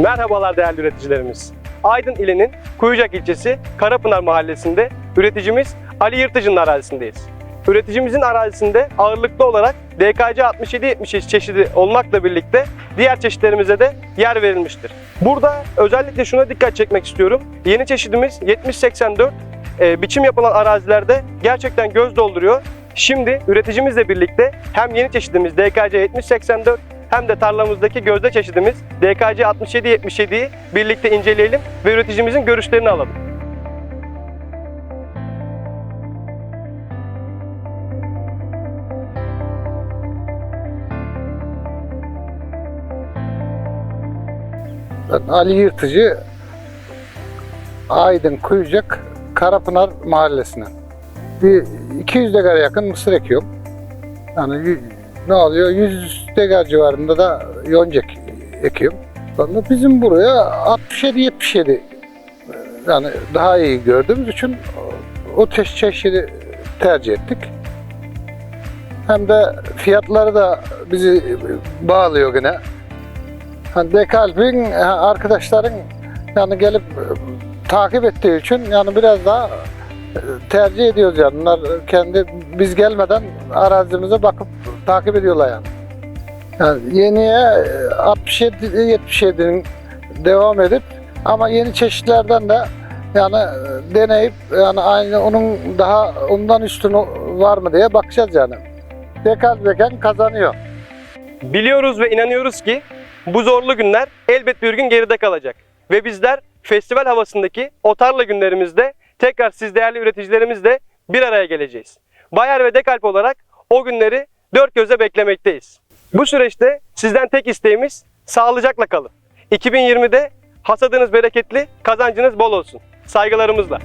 Merhabalar değerli üreticilerimiz. Aydın ilinin Kuyucak ilçesi Karapınar mahallesinde üreticimiz Ali Yırtıcı'nın arazisindeyiz. Üreticimizin arazisinde ağırlıklı olarak DKC 67-73 çeşidi olmakla birlikte diğer çeşitlerimize de yer verilmiştir. Burada özellikle şuna dikkat çekmek istiyorum. Yeni çeşidimiz 70-84 e, biçim yapılan arazilerde gerçekten göz dolduruyor. Şimdi üreticimizle birlikte hem yeni çeşidimiz DKC 7084 hem de tarlamızdaki gözde çeşidimiz DKC 6777'yi birlikte inceleyelim ve üreticimizin görüşlerini alalım. Ben Ali Yırtıcı, Aydın Kuyucak, Karapınar mahallesinden. Bir 200 dekara yakın mısır ekiyorum. Yani ne oluyor? 100 dekar civarında da yoncak ekiyorum. Sonra bizim buraya 67-77 yani daha iyi gördüğümüz için o çeşidi tercih ettik. Hem de fiyatları da bizi bağlıyor gene. Hani Dekalp'in arkadaşların yani gelip e, takip ettiği için yani biraz daha e, tercih ediyoruz yani. Bunlar kendi biz gelmeden arazimize bakıp takip ediyorlar yani. Yani yeniye e, 67 77'nin devam edip ama yeni çeşitlerden de yani e, deneyip yani aynı onun daha ondan üstünü var mı diye bakacağız yani. Dekalp eken kazanıyor. Biliyoruz ve inanıyoruz ki bu zorlu günler elbet bir gün geride kalacak. Ve bizler festival havasındaki o tarla günlerimizde tekrar siz değerli üreticilerimizle bir araya geleceğiz. Bayer ve Dekalp olarak o günleri dört gözle beklemekteyiz. Bu süreçte sizden tek isteğimiz sağlıcakla kalın. 2020'de hasadınız bereketli, kazancınız bol olsun. Saygılarımızla.